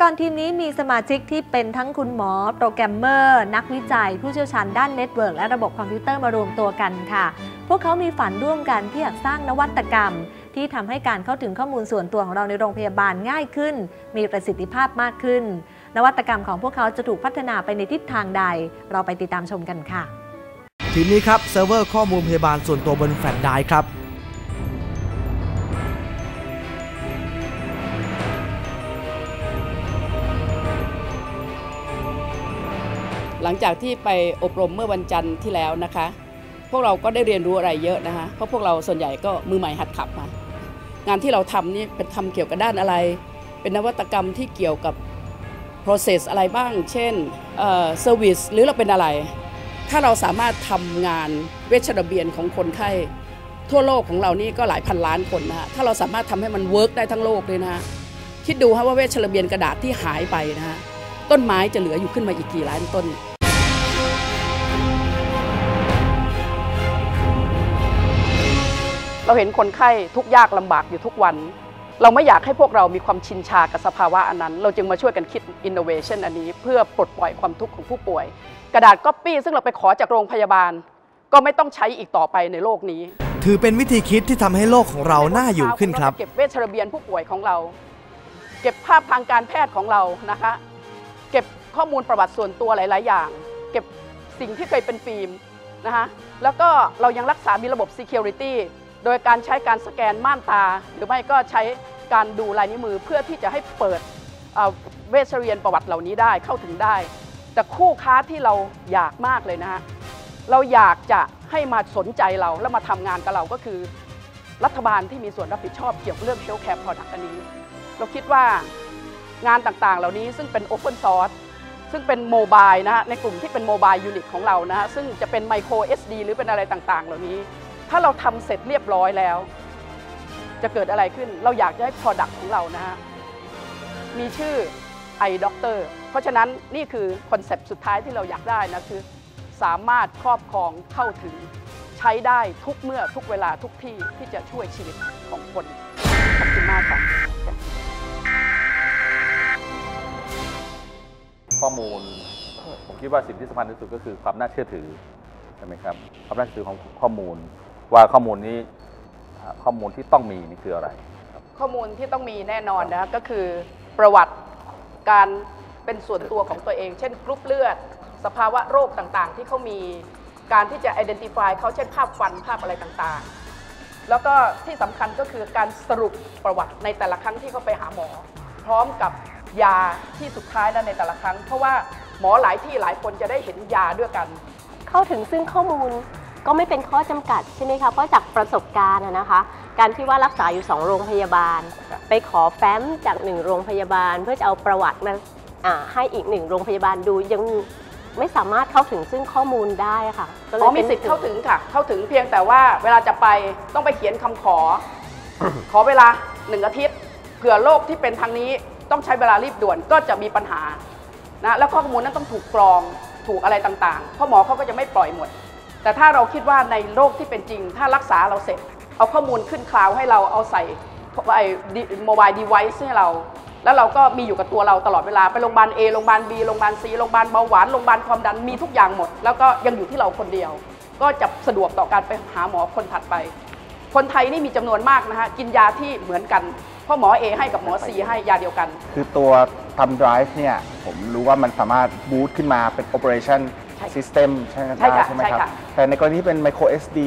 กรทีมนี้มีสมาชิกที่เป็นทั้งคุณหมอ โปรแกรมเมอร์ นักวิจัย ผู้เชี่ยวชาญด้านเน็ตเวิร์กและระบบคอมพิวเตอร์มารวมตัวกันค่ะ พวกเขามีฝันร่วมกันที่อยากสร้างนวัตกรรม ที่ทำให้การเข้าถึงข้อมูลส่วนตัวของเราในโรงพยาบาลง่ายขึ้น มีประสิทธิภาพมากขึ้น นวัตกรรมของพวกเขาจะถูกพัฒนาไปในทิศทางใด เราไปติดตามชมกันค่ะ ทีมนี้ครับเซิร์ฟเวอร์ข้อมูลพยาบาลส่วนตัวบนแฟลชไดร์ครับ หลังจากที่ไปอบรมเมื่อวันจันทร์ที่แล้วนะคะ พวกเราก็ได้เรียนรู้อะไรเยอะนะคะ เพราะพวกเราส่วนใหญ่ก็มือใหม่หัดขับมางานที่เราทำนี่เป็นทำเกี่ยวกับด้านอะไร เป็นนวัตกรรมที่เกี่ยวกับ process อะไรบ้าง เช่นเอ่อ service หรือเราเป็นอะไร ถ้าเราสามารถทำงานเวชระเบียนของคนไข้ทั่วโลกของเรานี่ก็หลายพันล้านคนนะฮะ ถ้าเราสามารถทำให้มันเวิร์กได้ทั้งโลกเลยนะฮะ คิดดูฮะว่าเวชระเบียนกระดาษที่หายไปนะฮะ ต้นไม้จะเหลืออยู่ขึ้นมาอีกกี่ล้านต้น เราเห็นคนไข้ทุกข์ยากลำบากอยู่ทุกวัน เราไม่อยากให้พวกเรามีความชินชากับสภาวะอันนั้น เราจึงมาช่วยกันคิด innovation อันนี้ เพื่อปลดปล่อยความทุกข์ของผู้ป่วย กระดาษก๊อปปี้ซึ่งเราไปขอจากโรงพยาบาล ก็ไม่ต้องใช้อีกต่อไปในโลกนี้ ถือเป็นวิธีคิดที่ทำให้โลกของเราน่าอยู่ขึ้นครับเาจะเก็บเวชระเบียนผู้ป่วยของเรา เก็บภาพทางการแพทย์ของเรานะคะ เก็บข้อมูลประวัติส่วนตัวหลาย ๆ อย่าง เก็บสิ่งที่เคยเป็นฟิล์มนะคะแล้วก็เรายังรักษามีระบบ Security โดยการใช้การสแกนม่านตา หรือไม่ก็ใช้การดูลายนิ้วมือเพื่อที่จะให้เปิดเเวชเบียนประวัติเหล่านี้ได้เข้าถึงได้ แต่คู่ค้าที่เราอยากมากเลยนะฮะเราอยากจะให้มาสนใจเราแล้วมาทำงานกับเราก็คือ รัฐบาลที่มีส่วนรับผิดชอบเกี่ยวกับเรื่อง Healthcare Product อันนี้ เราคิดว่างานต่างๆ เหล่านี้ซึ่งเป็น Open Source ซึ่งเป็นโมบายนะฮะในกลุ่มที่เป็นโมบายยูนิตของเรานะฮะซึ่งจะเป็นไมโคร SD หรือเป็นอะไรต่างๆ เหล่านี้ ถ้าเราทำเสร็จเรียบร้อยแล้ว จะเกิดอะไรขึ้น เราอยากจะให้ Product ของเรานะฮะ มีชื่อ iDoctor เพราะฉะนั้นนี่คือคอนเซปต์สุดท้ายที่เราอยากได้นะคือ สามารถครอบครองเข้าถึง ใช้ได้ทุกเมื่อทุกเวลาทุกที่ที่จะช่วยชีวิตของคน ขอบคุณมากค่ะ ข้อมูล ผมคิดว่าสิ่งที่สำคัญที่สุดก็คือความน่าเชื่อถือใช่ไหมครับความน่าเชื่อถือของข้อมูล ว่าข้อมูลนี้อ่าข้อมูลที่ต้องมีนี่คืออะไรครับข้อมูลที่ต้องมีแน่นอนนะก็คือประวัติการเป็นส่วนตัวของตัวเอง เช่นกรุ๊ปเลือด สภาวะโรคต่างๆ ที่เขามีการที่จะ identify เขาเช่นภาพฟันภาพอะไรต่างๆ แล้วก็ที่สำคัญก็คือการสรุปประวัติในแต่ละครั้งที่เขาไปหาหมอ พร้อมกับยาที่สุดท้ายแล้วในแต่ละครั้ง เพราะว่าหมอหลายที่หลายคนจะได้เห็นยาด้วยกัน เข้าถึงซึ่งข้อมูล ก็ไม่เป็นข้อจำกัดใช่ไหมคะเพราะจากประสบการณ์อะนะคะ การที่ว่ารักษาอยู่ 2 โรงพยาบาลครับไปขอแฟ้มจากหนึ่งโรงพยาบาล เพื่อจะเอาประวัติมาอ่าให้อีกหนึ่งโรงพยาบาลดูยังไม่สามารถเข้าถึงซึ่งข้อมูลได้ค่ะก็เลยอ๋อมีป็นสิทธิ์เข้าถึงค่ะ เข้าถึงเพียงแต่ว่าเวลาจะไปต้องไปเขียนคำขอ ขอเวลาหนึ่งอาทิตย์เผื่อโรคที่เป็นทางนี้ต้องใช้เวลารีบด่วนก็จะมีปัญหานะแล้วข้อมูลนั้นต้องถูกกรองถูกอะไรต่างๆเพราะหมอเขาก็จะไม่ปล่อยหมด แต่ถ้าเราคิดว่าในโรคที่เป็นจริง ถ้ารักษาเราเสร็จ เอาข้อมูลขึ้นคลาวด์ให้เราเอาใส่ไอ้โมบายดีไวซ์ให้เรา แล้วเราก็มีอยู่กับตัวเราตลอดเวลา ไปโรงพยาบาล A โรงพยาบาล B โรงพยาบาล C โรงพยาบาลเบาหวานโรงพยาบาลความดันมีทุกอย่างหมด แล้วก็ยังอยู่ที่เราคนเดียว ก็จะสะดวกต่อการไปหาหมอคนถัดไป คนไทยนี่มีจำนวนมากนะฮะกินยาที่เหมือนกันเพราะหมอ A ให้กับหมอ C ให้ยาเดียวกัน คือตัวทำ drive เนี่ยผมรู้ว่ามันสามารถบูตขึ้นมาเป็น operation ใช่ system ใช่ไหมใช่ค่ะใช่ไหมใช่ครับค่ะแต่ในกรณีที่เป็น micro SD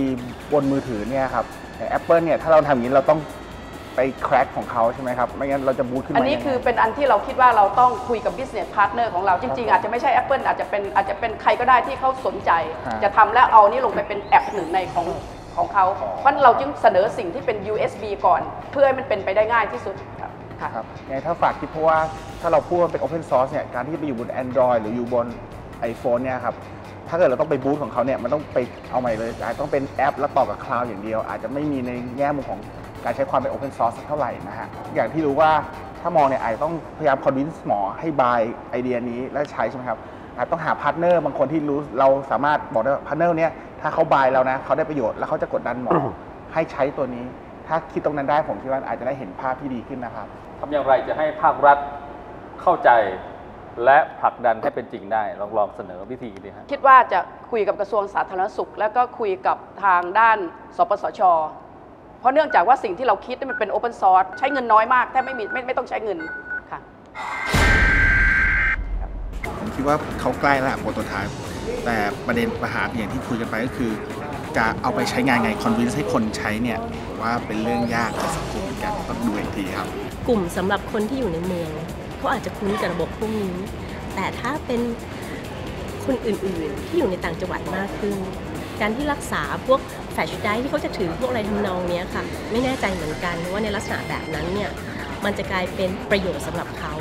บนมือถือเนี่ยครับใน Apple เนี่ยถ้าเราทำอย่างนี้เราต้องไป crack ของเขาใช่ไหมครับ ไม่งั้นเราจะบูตขึ้นมาอันนี้ยังไงคือเป็นอันที่เราคิดว่าเราต้องคุยกับ business partner ของเราจริง ๆ อาจจะไม่ใช่ Apple อาจจะเป็นอาจจะเป็นใครก็ได้ที่เขาสนใจฮะจะทำแล้วเอานี่ลงไปเป็นแอปหนึ่งในของของเขาเพราะเราจึงเสนอสิ่งที่เป็น USB ก่อน เพื่อให้มันเป็นไปได้ง่ายที่สุดครับค่ะครับยังไงถ้าฝากคิดเพราะว่าถ้าเราพูดว่าเป็น open source เนี่ยการที่ไปอยู่บน Android หรืออยู่บน iPhone เนี่ยครับถ้าเกิดเราต้องไปบูตของเขาเนี่ยมันต้องไปเอาใหม่เลยอาจจะต้องเป็นแอป แล้วต่อกับคลาวด์อย่างเดียว อาจจะไม่มีในแง่มุมของการใช้ความเป็น open source สักเท่าไหร่นะฮะอย่างที่รู้ว่าถ้ามองเนี่ยอาจจะต้องพยายาม convince หมอให้บายไอเดียนี้แล้วใช้ใช่ไหมครับอาจต้องหาพาร์ทเนอร์บางคนที่รู้เราสามารถบอกได้ว่าพาร์ทเนอร์เนี้ยถ้าเขาบายแล้วนะเขาได้ประโยชน์แล้วเขาจะกดดันหมอให้ใช้ตัวนี้ ถ้าคิดตรงนั้นได้ผมคิดว่าอาจจะได้เห็นภาพที่ดีขึ้นนะครับทำอย่างไรจะให้ภาครัฐเข้าใจ และผลักดันให้เป็นจริงได้ลองลองเสนอวิธีดีฮะ คิดว่าจะคุยกับกระทรวงสาธารณสุข แล้วก็คุยกับทางด้านสปสช เพราะเนื่องจากว่าสิ่งที่เราคิดนี่มันเป็นโอ e n นซอร์สใช้เงินน้อยมากแทบไม่มีไม่ไม่ต้องใช้เงินค่ะ ผมคิดว่าเขาใกล้แล้วโปรโตไทป์แต่ประเด็นปัญหาอย่างที่คุยกันไปก็คือ จะเอาไปใช้งานไงคอนวินให้คนใช้เนี่ยผมว่าเป็นเรื่องยากกับสังคมเหมือนกันต้องดูอีกทีครับ กลุ่มสำหรับคนที่อยู่ในเมือง เขาอาจจะคุ้นกับระบบพวกนี้ แต่ถ้าเป็นคนอื่นๆ ที่อยู่ในต่างจังหวัดมากขึ้น การที่รักษาพวกแฟลชไดรฟ์ที่เขาจะถือพวกอะไรทำนองนี้ค่ะ ไม่แน่ใจเหมือนกันว่าในลักษณะแบบนั้นเนี่ยมันจะกลายเป็นประโยชน์สำหรับเขา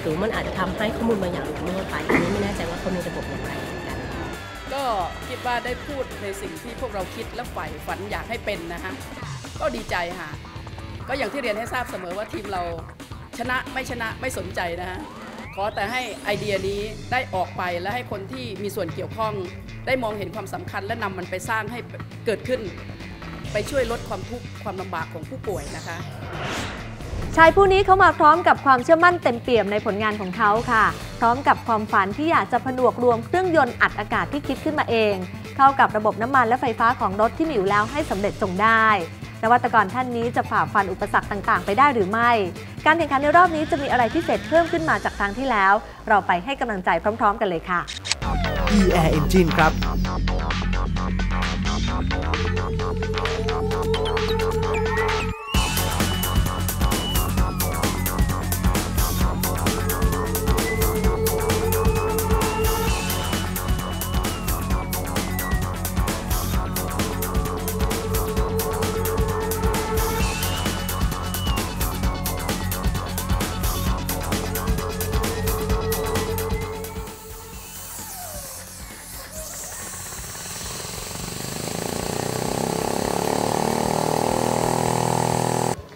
หรือมันอาจจะทำให้ข้อมูลบางอย่างหลุดรั่วไปอันนี้ไม่แน่ใจว่าเขามีระบบอย่างไรเหนกันก็คิดว่าได้พูดในสิ่งที่พวกเราคิดและใฝ่ฝันอยากให้เป็นนะฮะก็ดีใจค่ะ ก็อย่างที่เรียนให้ทราบเสมอว่าทีมเรา ชนะไม่ชนะไม่สนใจนะฮะขอแต่ให้ไอเดียนี้ได้ออกไปและให้คนที่มีส่วนเกี่ยวข้องได้มองเห็นความสำคัญและนำมันไปสร้างให้เกิดขึ้น ไปช่วยลดความทุกข์ความลำบากของผู้ป่วยนะคะ ชายผู้นี้เขามาพร้อมกับความเชื่อมั่นเต็มเปี่ยมในผลงานของเขาค่ะ พร้อมกับความฝันที่อยากจะผนวกรวมเครื่องยนต์อัดอากาศที่คิดขึ้นมาเอง เข้ากับระบบน้ำมันและไฟฟ้าของรถที่มีอยู่แล้วให้สำเร็จจงได้ นวัตกรท่านนี้จะฝ่าฟันอุปสรรคต่าง ๆ ไปได้หรือไม่ การแข่งขันในรอบนี้จะมีอะไรพิเศษเพิ่มขึ้นมาจากครั้งที่แล้ว เราไปให้กำลังใจพร้อม ๆ กันเลยค่ะ e-air engine ครับ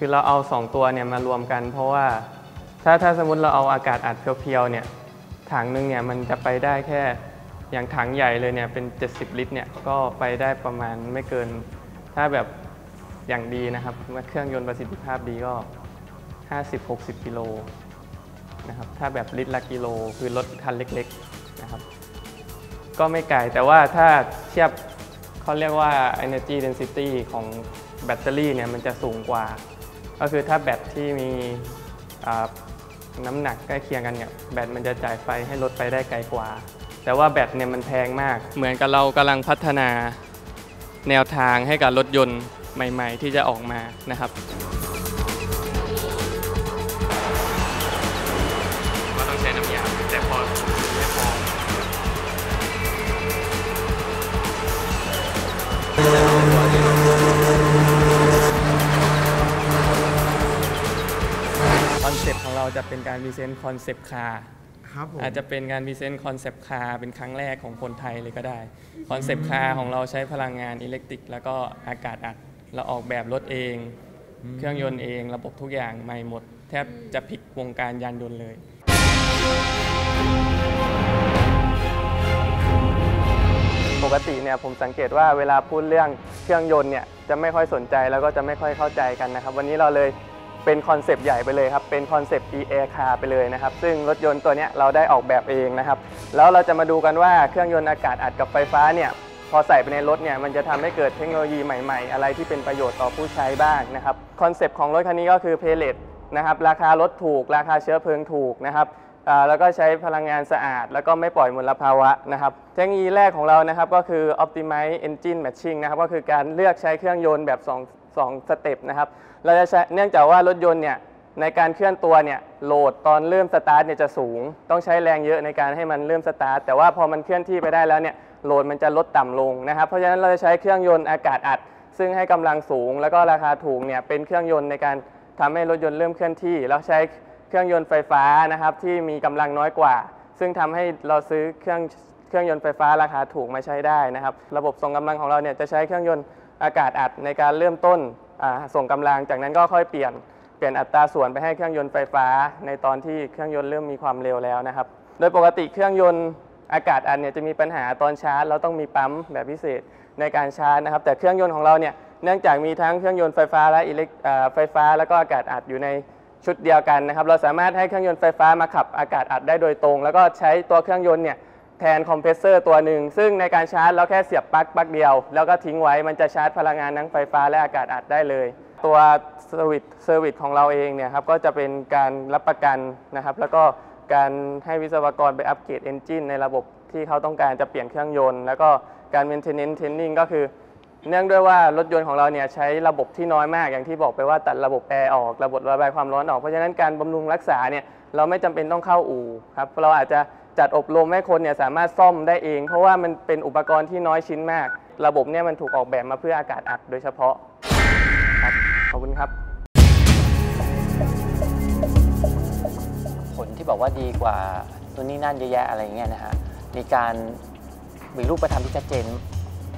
คือเราเอา 2 ตัวเนี่ยมารวมกัน เพราะว่าถ้าถ้าสมมติเราเอาอากาศอัดเพียวๆเนี่ยถังหนึงเนี่ยมันจะไปได้แค่อย่างถังใหญ่เลยเนี่ยเป็น 70 ลิตรเนี่ยก็ไปได้ประมาณไม่เกิน ถ้าแบบอย่างดีนะครับว่าเครื่องยนต์ประสิทธิภาพดีก็ 50-60 กิโลนะครับถ้าแบบลิตรละกิโลคือรถคันเล็กๆนะครับก็ไม่ไกลแต่ว่าถ้าเทียบเขาเรียกว่า energy density ของแบตเตอรี่เนี่ยมันจะสูงกว่า ก็คือถ้าแบตที่มีน้ำหนักใกล้เคียงกันเนี่ยแบตมันจะจ่ายไฟให้รถไปได้ไกลกว่า แต่ว่าแบตเนี่ยมันแพงมาก เหมือนกับเรากำลังพัฒนาแนวทางให้กับรถยนต์ใหม่ ๆ ที่จะออกมานะครับ เซปต์ของเราจะเป็นการพรีเซนต์คอนเซปต์คาร์ครับผมอาจจะเป็นการพรีเซนต์คอนเซปต์คาร์เป็นครั้งแรกของคนไทยเลยก็ได้คอนเซปต์คาร์ของเราใช้พลังงานอิเล็กตริก แล้วก็อากาศอัดเราออกแบบรถเอง เครื่องยนต์เองระบบทุกอย่างใหม่หมด แทบจะพลิกวงการยานยนต์เลย ปกติเนี่ยผมสังเกตว่าเวลาพูดเรื่องเครื่องยนต์เนี่ยจะไม่ค่อยสนใจแล้วก็จะไม่ค่อยเข้าใจกันนะครับ วันนี้เราเลย เป็นคอนเซปต์ใหญ่ไปเลยครับ เป็นคอนเซปต์ e-air car ไปเลยนะครับ ซึ่งรถยนต์ตัวนี้เราได้ออกแบบเองนะครับ แล้วเราจะมาดูกันว่าเครื่องยนต์อากาศอัดกับไฟฟ้าเนี่ยพอใส่ไปในรถเนี่ยมันจะทำให้เกิดเทคโนโลยีใหม่ๆ อะไรที่เป็นประโยชน์ต่อผู้ใช้บ้างนะครับคอนเซปต์ของรถคันนี้ก็คือเพลเลตนะครับราคารถถูก ราคาเชื้อเพลิงถูกนะครับแล้วก็ใช้พลังงานสะอาด แล้วก็ไม่ปล่อยมลภาวะนะครับเทคโนโลยีแรกของเรานะครับก็คือ Optimize Engine Matching นะครับก็คือการเลือกใช้เครื่องยนต์แบบ 2 2สเต็ปนะครับ เราจะใช้เนื่องจากว่ารถยนต์เนี่ยในการเคลื่อนตัวเนี่ยโหลดตอนเริ่มสตาร์ทเนี่ยจะสูง ต้องใช้แรงเยอะในการให้มันเริ่มสตาร์ทแต่ว่าพอมันเคลื่อนที่ไปได้แล้วเนี่ยโหลดมันจะลดต่ำลงนะครับเพราะฉะนั้นเราจะใช้เครื่องยนต์อากาศอัด ซึ่งให้กำลังสูง แล้วก็ราคาถูกเนี่ยเป็นเครื่องยนต์ในการทำให้รถยนต์เริ่มเคลื่อนที่ แล้วใช้เครื่องยนต์ไฟฟ้านะครับที่มีกำลังน้อยกว่า ซึ่งทำให้เราซื้อเครื่องเครื่องยนต์ไฟฟ้าราคาถูกมาใช้ได้นะครับ ระบบส่งกำลังของเราเนี่ยจะใช้เครื่องยนต์อากาศอัดในการเริ่มต้น ส่งกำลังจากนั้นก็ค่อยเปลี่ยนเปลี่ยนอัตราส่วนไปให้เครื่องยนต์ไฟฟ้า ในตอนที่เครื่องยนต์เริ่มมีความเร็วแล้วนะครับ โดยปกติเครื่องยนต์อากาศอัดเนี่ยจะมีปัญหาตอนชาร์จเราต้องมีปั๊มแบบพิเศษในการชาร์จนะครับ แต่เครื่องยนต์ของเราเนี่ยเนื่องจากมีทั้งเครื่องยนต์ไฟฟ้าและอิเล็กไฟฟ้า แล้วก็อากาศอัดอยู่ในชุดเดียวกันนะครับ เราสามารถให้เครื่องยนต์ไฟฟ้ามาขับอากาศอัดได้โดยตรง แล้วก็ใช้ตัวเครื่องยนต์เนี่ย แทนคอมเพรสเซอร์ตัวหนึ่ง ซึ่งในการชาร์จเราแค่เสียบปลั๊กปลั๊กเดียว แล้วก็ทิ้งไว้มันจะชาร์จพลังงานทั้งไฟฟ้าและอากาศอัดได้เลย ตัวเซอร์วิสเซอร์วิสของเราเองเนี่ยครับก็จะเป็นการรับประกันนะครับ แล้วก็การให้วิศวกรไปอัปเกรดเอนจินในระบบที่เขาต้องการจะเปลี่ยนเครื่องยนต์ แล้วก็การ maintenance training ก็คือ เนื่องด้วยว่ารถยนต์ของเราเนี่ยใช้ระบบที่น้อยมากอย่างที่บอกไปว่าตัดระบบแอร์ออกระบบระบายความร้อนออกเพราะฉะนั้นการบำรุงรักษาเนี่ยเราไม่จำเป็นต้องเข้าอู่ครับเราอาจจะ จัดอบรมให้คนเนี่ยสามารถซ่อมได้เอง เพราะว่ามันเป็นอุปกรณ์ที่น้อยชิ้นมาก ระบบเนี่ยมันถูกออกแบบมาเพื่ออากาศอัดโดยเฉพาะครับขอบคุณครับ ผลที่บอกว่าดีกว่าตัวนี้นั่นเยอะแยะอะไรเงี้ยนะฮะมีการมีรูปธรรมที่ชัดเจน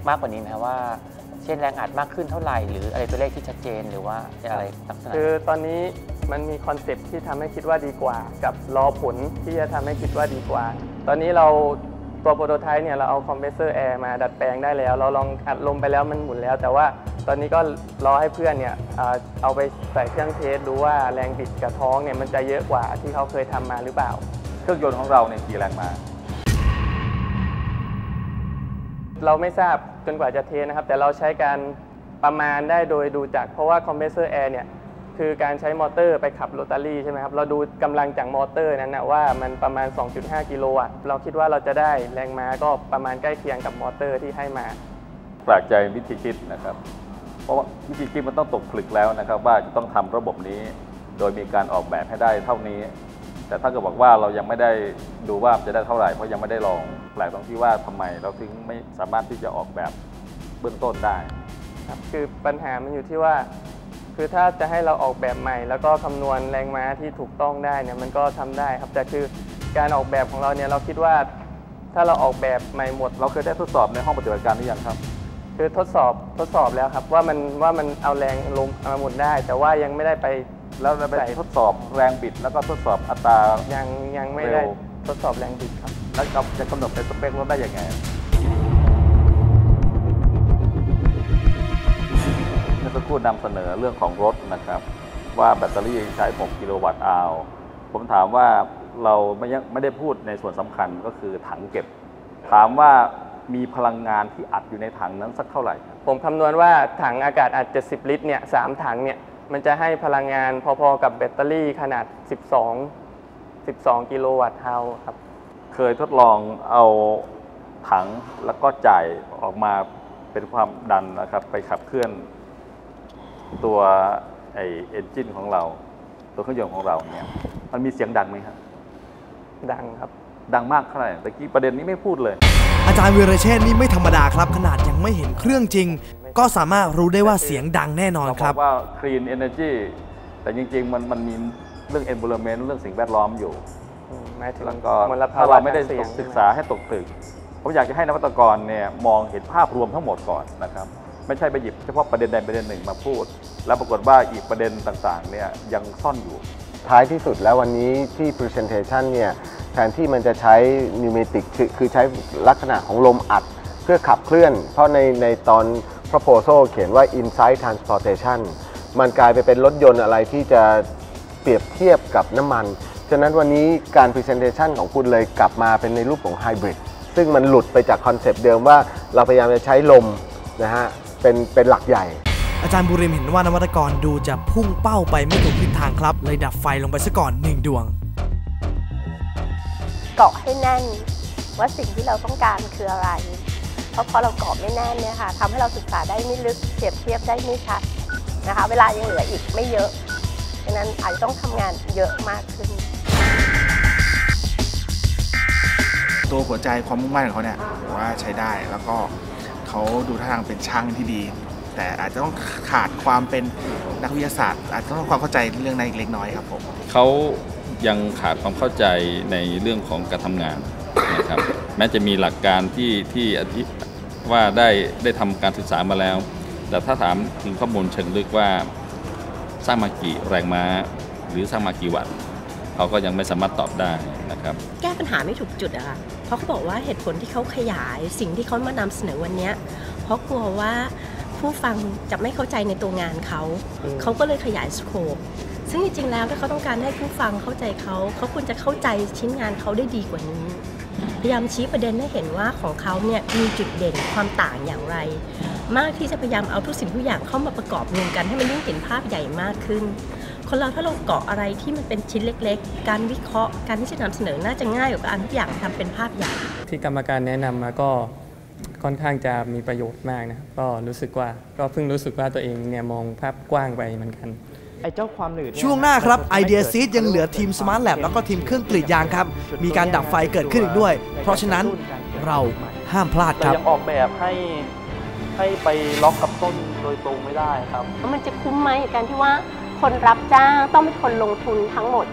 มากกว่านี้ไหมฮะว่า เช่นแรงอัดมากขึ้นเท่าไหร่ หรืออะไรตัวเลขที่ชัดเจนหรือว่าอะไรลักษณะคือตอนนี้ มันมีคอนเซปต์ที่ทำให้คิดว่าดีกว่า กับรอผลที่จะทำให้คิดว่าดีกว่า ตอนนี้เราตัวโปรโตไทป์เนี่ยเราเอาคอมเพรสเซอร์แอร์มาดัดแปลงได้แล้ว เราลองอัดลมไปแล้วมันหมุนแล้ว แต่ว่าตอนนี้ก็รอให้เพื่อนเนี่ยอ่าเอาไปใส่เครื่องเทสดูว่าแรงบิดกับท้องเนี่ยมันจะเยอะกว่าที่เขาเคยทำมาหรือเปล่า เครื่องยนต์ของเราเนี่ยกี่แรงม้าเราไม่ทราบจนกว่าจะเทสนะครับ แต่เราใช้การประมาณได้โดยดูจากเพราะว่าคอมเพรสเซอร์แอร์เนี่ย คือการใช้มอเตอร์ไปขับโรตารี่ใช่ไหมครับ เราดูกำลังจากมอเตอร์นั้นนะว่ามันประมาณ 2.5 กิโลวัตต์ เราคิดว่าเราจะได้แรงม้าก็ประมาณใกล้เคียงกับมอเตอร์ที่ให้มาแปลกใจวิธีคิดนะครับ เพราะว่าวิธีคิดมันต้องตกผลึกแล้วนะครับ ว่าจะต้องทำระบบนี้ โดยมีการออกแบบให้ได้เท่านี้ แต่ถ้าเกิดบอกว่าเรายังไม่ได้ดูว่าจะได้เท่าไหร่เพราะยังไม่ได้ลองแปลกตรงที่ว่าทำไมเราถึงไม่สามารถที่จะออกแบบเบื้องต้นได้ครับคือปัญหามันอยู่ที่ว่า คือถ้าจะให้เราออกแบบใหม่ แล้วก็คำนวณแรงม้าที่ถูกต้องได้เนี่ยมันก็ทำได้ครับแต่คือการออกแบบของเราเนี่ยเราคิดว่า ถ้าเราออกแบบใหม่หมด เราเคยได้ทดสอบในห้องปฏิบัติการหรือยังครับ คือทดสอบทดสอบแล้วครับว่ามันว่ามันเอาแรงลมมาหมุนได้ แต่ว่ายังไม่ได้ไป แล้วเราไปใส่ทดสอบแรงบิด แล้วก็ทดสอบอัตรา ยังยังไม่ได้เร็ว ทดสอบแรงบิดครับ แล้วเราจะกำหนดเป็นสเปครถได้ยังไง เมื่อสักครู่นำเสนอเรื่องของรถนะครับ ว่าแบตเตอรี่ใช้ 6 กิโลวัตต์อาวผมถามว่าเราไม่ยังไม่ได้พูดในส่วนสำคัญก็คือถังเก็บ ถามว่ามีพลังงานที่อัดอยู่ในถังนั้นสักเท่าไหร่ครับผมคำนวณว่าถังอากาศอัด 70 ลิตรเนี่ยสามถังเนี่ยมันจะให้พลังงานพอๆกับแบตเตอรี่ขนาด 12 12 กิโลวัตต์ฮาวครับ เคยทดลองเอาถังแล้วก็จ่ายออกมาเป็นความดันนะครับ ไปขับเคลื่อน ตัวไอเอนจินของเรา ตัวเครื่องยนต์ของเราเนี่ยมันมีเสียงดังไหมครับดังครับ ดังมากเท่าไหร่แต่กี้ประเด็นนี้ไม่พูดเลย อาจารย์วีรเชษฐ์นี่ไม่ธรรมดาครับ ขนาดยังไม่เห็นเครื่องจริง ก็สามารถรู้ได้ว่าเสียงดังแน่นอนเราคบรัอบกว่า clean energy แต่จริง ๆ มันมันมีเรื่อง environment เรื่องสิ่งแวดล้อมอยู่อืมหมายถึงแล้วก็มลภาถ้าวะเราไม่ได้ทงเสียงศึกษาให้ตกผลึกผมอยากจะให้นวัตกรเนี่ยมองเห็นภาพรวมทั้งหมดก่อนนะครับ ไม่ใช่ไปหยิบเฉพาะประเด็นใดประเด็นหนึ่งมาพูด แล้วปรากฏว่าอีกประเด็นต่างๆเนี่ยยังซ่อนอยู่ ท้ายที่สุดแล้ววันนี้ที่ Presentation เนี่ยแทนที่มันจะใช้ Pneumatic คือคือใช้ลักษณะของลมอัดเพื่อขับเคลื่อน เพราะในในตอน Proposal เขียนว่า Inside Transportation มันกลายไปเป็นรถยนต์อะไรที่จะเปรียบเทียบกับน้ำมัน ฉะนั้นวันนี้การ Presentation ของคุณเลยกลับมาเป็นในรูปของ Hybrid ซึ่งมันหลุดไปจากคอนเซปต์เดิมว่าเราพยายามจะใช้ลมนะฮะ เป็นเป็นหลักใหญ่ อาจารย์บุริมเห็นว่านวัตกรดูจะพุ่งเป้าไปไม่ถูกทิศทางครับ เลยดับไฟลงไปซะก่อนหนึ่งดวง เกาะให้แน่นว่าสิ่งที่เราต้องการคืออะไร เพราะพอเราเกาะไม่แน่นเนี่ยค่ะทำให้เราศึกษาได้ไม่ลึกเปรียบเทียบได้ไม่ชัดนะคะ เวลายังเหลืออีกไม่เยอะดังนั้นอาจจะต้องทำงานเยอะมากขึ้น ตัวหัวใจความมุ่งมั่นของเขาเนี่ยผมว่าใช้ได้แล้วก็ เขาดูท่าทางเป็นช่างที่ดี แต่อาจจะต้องขาดความเป็นนักวิทยาศาสตร์ อาจจะต้องความเข้าใจเรื่องนั้นอีกเล็กน้อยครับผมเขายังขาดความเข้าใจในเรื่องของการทำงานนะครับแม้จะมีหลักการที่ที่อธิว่าได้ได้ทำการศึกษามาแล้ว แต่ถ้าถามถึงข้อมูลเชิงลึกว่าสร้างมากี่แรงม้า หรือสร้างมากี่วัตต์ เขาก็ยังไม่สามารถตอบได้นะครับ แก้ปัญหาไม่ถูกจุดอะค่ะเพราะเขาบอกว่าเหตุผลที่เขาขยายสิ่งที่เขามานำเสนอวันเนี้ยเพราะกลัวว่าผู้ฟังจะไม่เข้าใจในตัวงานเขาเขาก็เลยขยายสโคปซึ่งจริงๆแล้วถ้าเขาต้องการให้ผู้ฟังเข้าใจเขาเขาควรจะเข้าใจชิ้นงานเขาได้ดีกว่านี้ พยายามชี้ประเด็นให้เห็นว่าของเขาเนี่ยมีจุดเด่นความต่างอย่างไร มากที่จะพยายามเอาทุกสิ่งทุกอย่างเข้ามาประกอบรวมกันให้มันยิ่งเห็นภาพใหญ่มากขึ้น คนเราถ้าเราเกาะอะไรที่มันเป็นชิ้นเล็ก ๆ การวิเคราะห์การที่จะนำเสนอน่าจะง่ายกว่าการทุกอย่างทำเป็นภาพใหญ่ที่กรรมการแนะนำมาก็ค่อนข้างจะมีประโยชน์มากนะครับก็รู้สึกว่าก็เพิ่งรู้สึกว่าตัวเองเนี่ยมองภาพกว้างไปเหมือนกันไอ้เจ้าความหนืดเยช่วงหน้าครับไอเดียซีดยังเหลือทีม Smart Lab แล้วก็ทีมเครื่องกรีดยางครับ มีการดับไฟเกิดขึ้นอีกด้วย เพราะฉะนั้นเราห้ามพลาดคแต่รับยังออกแบบให้ให้ไปล็อกกับต้นโดยตรงไม่ได้ครับ มันจะคุ้มไหมกับการที่ว่า คนรับจ้างต้องเป็นคนลงทุนทั้งหมด